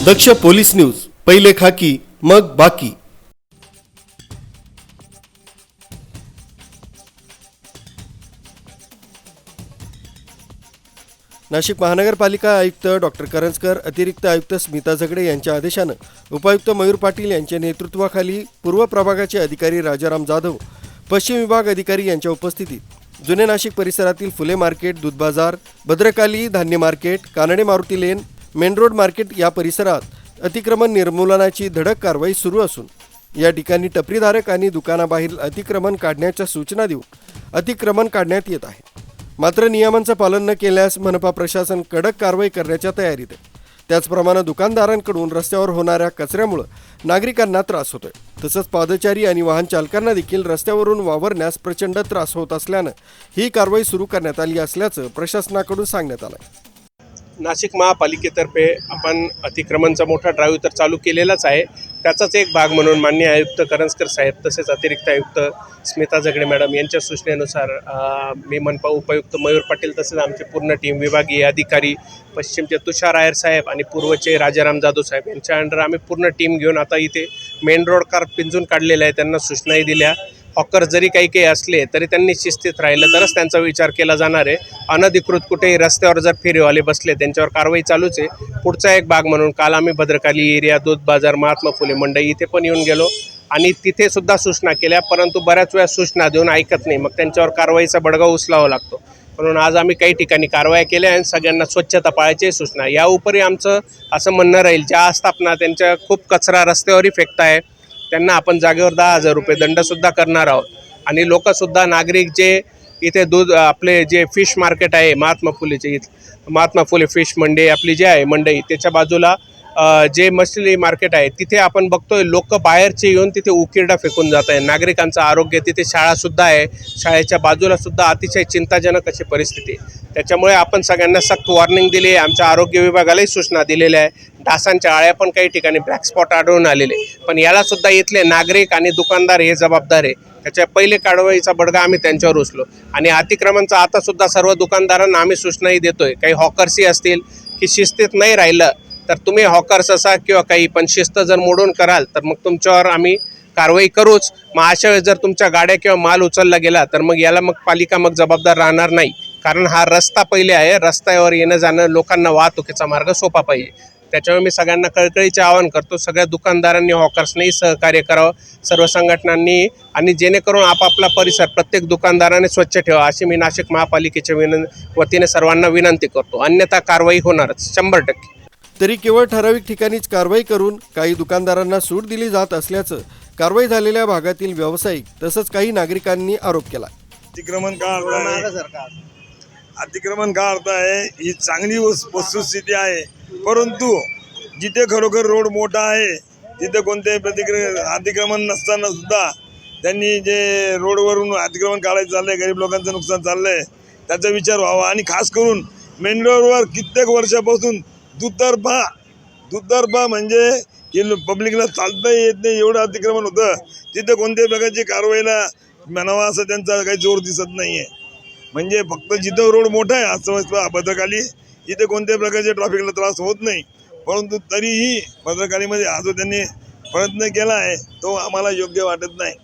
दक्ष police news पहिले खाकी मग बाकी. नाशिक महानगरपालिका आयुक्त डॉक्टर करंजकर अतिरिक्त आयुक्त स्मिता झगडे यांच्या आदेशानं उपायुक्त मयूर पाटील यांच्या नेतृत्वाखाली पूर्व प्रभागाचे अधिकारी राजाराम जाधव पश्चिम विभाग अधिकारी यांच्या उपस्थितीत जुने नाशिक परिसरातील फुले मार्केट दूध बाजार भद्रकाली धान्य market Kanade Maruti lane main road market या परिसरात अतिक्रमण निर्मूलनाची धडक कारवाई सुरू असून या ठिकाणी टपरीधारक आणि दुकानाबाहेर अतिक्रमण काढण्याच्या सूचना देऊन अतिक्रमण काढण्यात येत आहे. मात्र नियमांचं पालन न केल्यास मनपा प्रशासन कडक कारवाई करण्याच्या तयारीत आहे. त्याचप्रमाणे दुकानदारांकडून रस्त्यावर होणाऱ्या कचऱ्यामुळं नागरिकांना त्रास होतोय. तसंच पादचारी आणि वाहन चालकांना देखील रस्त्यावरून वावरण्यास प्रचंड त्रास होत असल्यानं ही कारवाई सुरू करण्यात आली असल्याचं प्रशासनाकडून सांगण्यात आलं आहे नाशिक महापालिकेतर्फे आपण अतिक्रमणचा मोठा ड्राईव्ह तर चालू केलेलाच आहे. त्याचाच एक भाग म्हणून मान्य आयुक्त करंजकर साहेब तसेच अतिरिक्त आयुक्त स्मिता जगडे मॅडम यांच्या सूचनेनुसार मी मनपा उपायुक्त मयूर पाटील तसेच आमची पूर्ण टीम विभागीय अधिकारी पश्चिमचे तुषार आयर साहेब आणि पूर्वचे राजाराम जाधव साहेब यांच्या अंडर आम्ही पूर्ण टीम घेऊन आता इथे मेन रोड कार पिंजून काढलेला आहे. त्यांना सूचनाही दिल्या. हॉकर जरी काही काही असले तरी त्यांनी शिस्तीत राहिलं तरच त्यांचा विचार केला जाणार आहे. अनधिकृत कुठेही रस्त्यावर जर फेरीवाले बसले त्यांच्यावर कारवाई चालूच आहे. पुढचा एक भाग म्हणून काल आम्ही भद्रकाली एरिया दूध बाजार महात्मा फुले मंडई इथे पण येऊन गेलो. आणि तिथे सुद्धा सूचना केल्या परंतु बऱ्याच वेळा सूचना देऊन ऐकत नाही. मग त्यांच्यावर कारवाईचा बडगा उचलावा लागतो. म्हणून आज आम्ही काही ठिकाणी कारवाया केल्या आणि सगळ्यांना स्वच्छता पाळायची सूचना. या उपरी आमचं असं म्हणणं राहील ज्या आस्थापना त्यांच्या खूप कचरा रस्त्यावरही फेकताय त्यांना आपण जागेवर दहा हजार रुपये दंडसुद्धा करणार आहोत. आणि लोकसुद्धा नागरिक जे इथे दूध आपले जे फिश मार्केट आहे महात्मा फुलेचे महात्मा फुले फिश मंडई आपली जी आहे मंडई त्याच्या बाजूला जे मछली मार्केट आहे तिथे आपण बघतोय लोक बाहेरचे येऊन तिथे उकिरडा फेकून जात आहे नागरिकांचं आरोग्य तिथे शाळासुद्धा आहे. शाळेच्या बाजूला सुद्धा अतिशय चिंताजनक अशी परिस्थिती त्याच्यामुळे आपण सगळ्यांना सक्त वॉर्निंग दिली आहे आमच्या आरोग्य विभागालाही सूचना दिलेल्या आहे. डासांच्या आळ्या पण काही ठिकाणी ब्लॅक स्पॉट आढळून आलेले पण यालासुद्धा इथले नागरिक आणि दुकानदार हे जबाबदार आहे. त्याच्या पहिले कारवाईचा बडगा आम्ही त्यांच्यावर उचलो. आणि अतिक्रमणचा आता सुद्धा सर्व दुकानदारांना आम्ही सूचनाही देतोय. काही हॉकर्सही असतील की शिस्तीत नाही राहिलं तर तुम्ही हॉकर्स असा किंवा काही पण शिस्त जर मोडून कराल तर मग तुमच्यावर आम्ही कारवाई करूच. मग अशा वेळेस जर तुमच्या गाड्या किंवा माल उचलला गेला तर मग याला मग पालिका मग जबाबदार राहणार नाही. कारण हा रस्ता पहिले आहे रस्त्यावर येणं जाणं लोकांना वाहतुकीचा मार्ग सोपा पाहिजे. त्याच्यामुळे मी सगळ्यांना कळकळीचे आवाहन करतो सगळ्या दुकानदारांनी हॉकर्सनेही सहकार्य करावं सर्व संघटनांनी आणि जेणेकरून आपापला परिसर प्रत्येक दुकानदाराने स्वच्छ ठेवा अशी मी नाशिक महापालिकेच्या विनं वतीने सर्वांना विनंती करतो. अन्यथा कारवाई होणारच शंभर टक्के. तरी केवळ ठराविक ठिकाणीच कारवाई करून काही दुकानदारांना सूट दिली जात असल्याचं कारवाई झालेल्या भागातील व्यावसायिक तसंच काही नागरिकांनी आरोप केला. अतिक्रमण का अर्थ आहे? अतिक्रमण का अर्थ आहे? ही चांगली वस्तुस्थिती आहे. परंतु जिथे खरोखर रोड मोठा आहे तिथे कोणतेही प्रतिक्रिया अतिक्रमण नसताना सुद्धा त्यांनी जे रोडवरून अतिक्रमण काढायचं चाललंय गरीब लोकांचं नुकसान चाललंय त्याचा विचार व्हावा. आणि खास करून मेन रोडवर कित्येक वर्षापासून दुतर्फा. दुतर्फा म्हणजे की पब्लिकला चालता येत नाही एवढं अतिक्रमण होतं. तिथे कोणत्याही प्रकारची कारवाईला म्हणावा असं त्यांचा काही जोर दिसत नाही आहे म्हणजे फक्त जिथं रोड मोठा आहे असं भद्रकाली इथे कोणत्याही प्रकारच्या ट्रॅफिकला त्रास होत नाही. परंतु तरीही भद्रकालीमध्ये हा जो त्यांनी प्रयत्न केला आहे तो आम्हाला योग्य वाटत नाही.